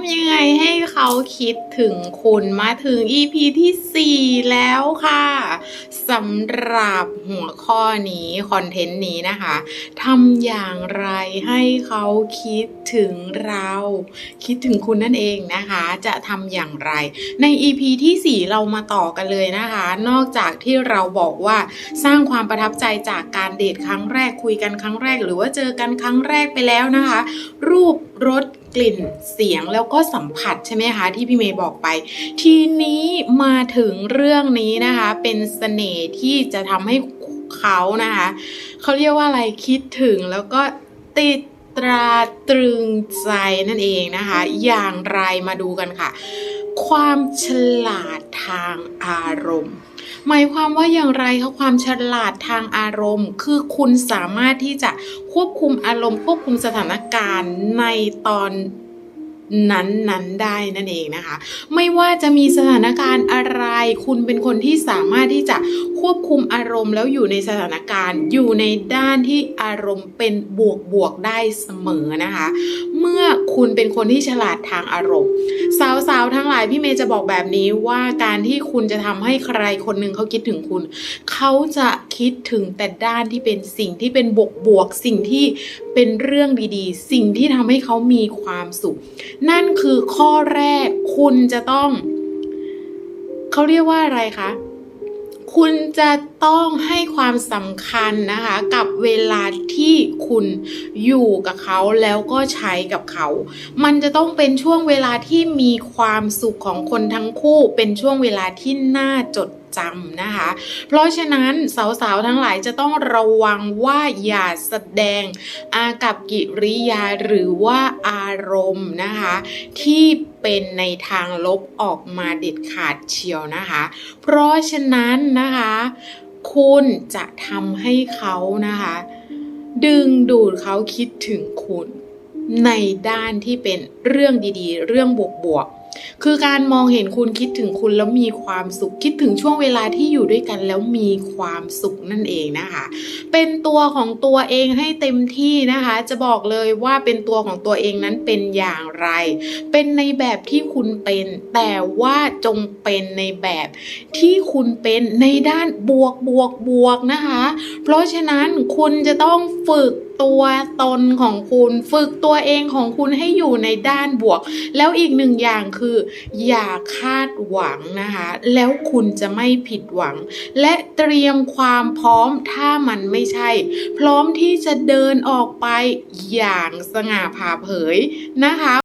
ำยังไงให้เขาคิดถึงคุณมาถึง EP ที่ 4 แล้วค่ะสำหรับหัวข้อนี้ คอนเทนต์นี้นะคะทำอย่างไรให้เขาคิดถึงเรา คิดถึงคุณนั่นเองนะคะ จะทำอย่างไร ใน EP ที่ 4 เรามาต่อกันเลยนะคะ นอกจากที่เราบอกว่าสร้างความประทับใจจากการเดทครั้งแรกคุยกันครั้งแรก หรือว่าเจอกันครั้งแรกไปแล้วนะคะ รูปรส กลิ่นเสียงแล้วก็สัมผัสใช่ไหมคะที่พี่เมย์บอกไป ทีนี้มาถึงเรื่องนี้นะคะ เป็นเสน่ห์ที่จะทำให้เขานะคะเขาเรียกว่าอะไรคิดถึงแล้วก็ติดตราตรึงใจนั่นเองนะคะ อย่างไรมาดูกันค่ะ ความฉลาดทางอารมณ์ หมายความว่าอย่างไรคะความฉลาดทางอารมณ์ คือคุณสามารถที่จะควบคุมอารมณ์ควบคุมสถานการณ์ในตอน นั้นนั้นๆได้นั่นเองนะคะ ไม่ว่าจะมีสถานการณ์อะไร คุณเป็นคนที่สามารถที่จะควบคุมอารมณ์แล้วอยู่ในสถานการณ์อยู่ในด้านที่อารมณ์เป็นบวกบวกๆได้เสมอนะคะ เมื่อคุณเป็นคนที่ฉลาดทางอารมณ์ สาวๆทั้งหลายพี่เมย์จะบอกแบบนี้ว่าการที่คุณจะทำให้ใครคนหนึ่งเขาคิดถึงคุณ เขาจะคิดถึงแต่ด้านที่เป็นสิ่งที่เป็นบวกบวกๆสิ่งที่เป็นเรื่องดีๆ สิ่งที่ทำให้เขามีความสุขนั่นคือข้อแรกคุณจะต้อง เขาเรียกว่าอะไรคะคุณจะต้องให้ความสำคัญนะคะ กับเวลาที่ คุณอยู่กับเขาแล้วก็ใช้กับเขา มันจะต้องเป็นช่วงเวลาที่มีความสุขของคนทั้งคู่ เป็นช่วงเวลาที่น่าจดจำนะคะ เพราะฉะนั้นสาวๆทั้งหลายจะต้องระวังว่าอย่าแสดงอากับกิริยาหรือว่าอารมณ์นะคะ ที่เป็นในทางลบออกมาเด็ดขาดเชียวนะคะ เพราะฉะนั้นนะคะ คุณจะทำให้เขานะคะ ดึงดูดเขาคิดถึงคุณ ในด้านที่เป็นเรื่องดีๆ เรื่องบวกๆ คือการมองเห็นคุณคิดถึงคุณแล้วมีความสุขคิดถึงช่วงเวลาที่อยู่ด้วยกันแล้วมีความสุขนั่นเองนะคะ เป็นตัวของตัวเองให้เต็มที่นะคะ จะบอกเลยว่าเป็นตัวของตัวเองนั้นเป็นอย่างไร เป็นในแบบที่คุณเป็น แต่ว่าจงเป็นในแบบที่คุณเป็นในด้านบวกบวกบวกนะคะ เพราะฉะนั้นคุณจะต้องฝึกตัวตนของคุณ ฝึกตัวเองของคุณให้อยู่ในด้านบวก แล้วอีกหนึ่งอย่างคือ อย่าคาดหวังนะคะ แล้วคุณจะไม่ผิดหวัง และเตรียมความพร้อมถ้ามันไม่ใช่ พร้อมที่จะเดินออกไปอย่างสง่าผ่าเผยนะคะ